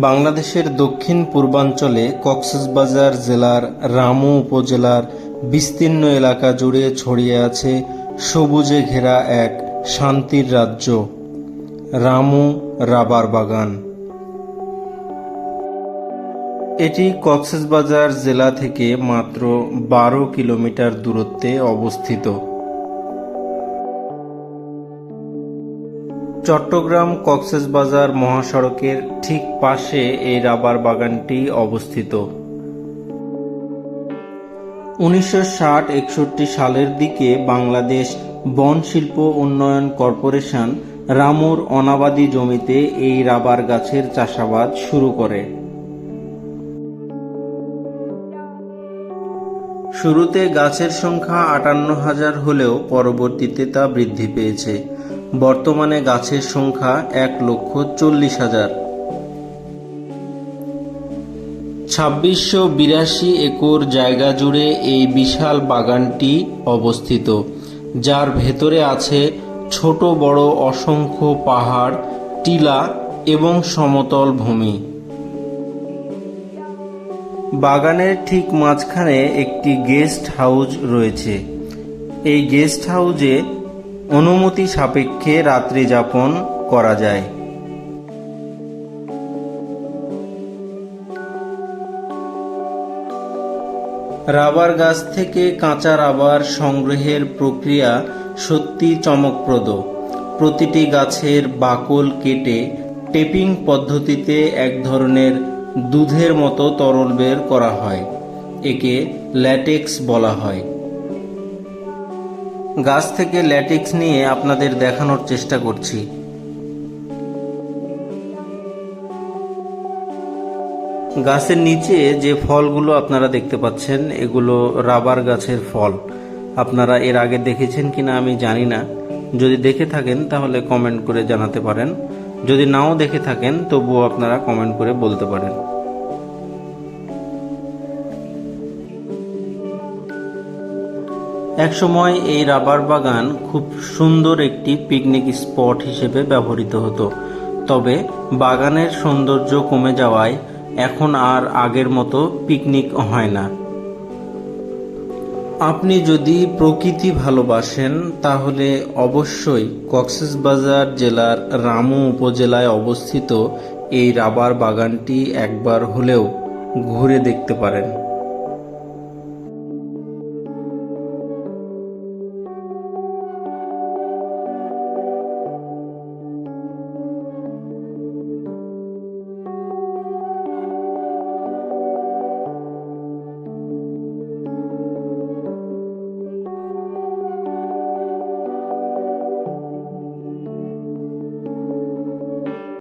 বাংলাদেশের দক্ষিণ পূর্বাঞ্চলে কক্সবাজার জেলার রামু উপজেলার বিস্তীর্ণ এলাকা জুড়ে ছড়িয়ে আছে সবুজে ঘেরা এক শান্তির রাজ্য, রামু রাবার বাগান। এটি কক্সবাজার জেলা থেকে মাত্র বারো কিলোমিটার দূরত্বে অবস্থিত। চট্টগ্রাম কক্সবাজার মহাসড়কের ঠিক পাশে এই রাবার বাগানটি অবস্থিত। উনিশশো ষাট একষট্টি সালের দিকে বাংলাদেশ বন শিল্প উন্নয়ন কর্পোরেশন রামুর অনাবাদি জমিতে এই রাবার গাছের চাষাবাদ শুরু করে। শুরুতে গাছের সংখ্যা আটান্ন হাজার হলেও পরবর্তীতে তা বৃদ্ধি পেয়েছে। বর্তমানে গাছের সংখ্যা এক লক্ষ চল্লিশ হাজার। ছাব্বিশশো বিরাশি একর জায়গা জুড়ে এই বিশাল বাগানটি অবস্থিত, যার ভেতরে আছে ছোট বড় অসংখ্য পাহাড়, টিলা এবং সমতল ভূমি। বাগানের ঠিক মাঝখানে একটি গেস্ট হাউস রয়েছে। এই গেস্ট হাউসে অনুমতি সাপেক্ষে রাত্রি যাপন করা যায়। রাবার গাছ থেকে কাঁচা রাবার সংগ্রহের প্রক্রিয়া সত্যি চমকপ্রদ। প্রতিটি গাছের বাকল কেটে টেপিং পদ্ধতিতে এক ধরনের দুধের মতো তরল বের করা হয়। একে ল্যাটেক্স বলা হয়। গাছ থেকে ল্যাটেক্স নিয়ে আপনাদের দেখানোর চেষ্টা করছি। গাছের নিচে যে ফলগুলো আপনারা দেখতে পাচ্ছেন, এগুলো রাবার গাছের ফল। আপনারা এর আগে দেখেছেন কিনা আমি জানি না। যদি দেখে থাকেন, তাহলে কমেন্ট করে জানাতে পারেন। যদি নাও দেখে থাকেন, তবুও আপনারা কমেন্ট করে বলতে পারেন। একসময় এই রাবার বাগান খুব সুন্দর একটি পিকনিক স্পট হিসেবে ব্যবহৃত হতো। তবে বাগানের সৌন্দর্য কমে যাওয়ায় এখন আর আগের মতো পিকনিক হয় না। আপনি যদি প্রকৃতি ভালোবাসেন, তাহলে অবশ্যই কক্সবাজার জেলার রামু উপজেলায় অবস্থিত এই রাবার বাগানটি একবার হলেও ঘুরে দেখতে পারেন।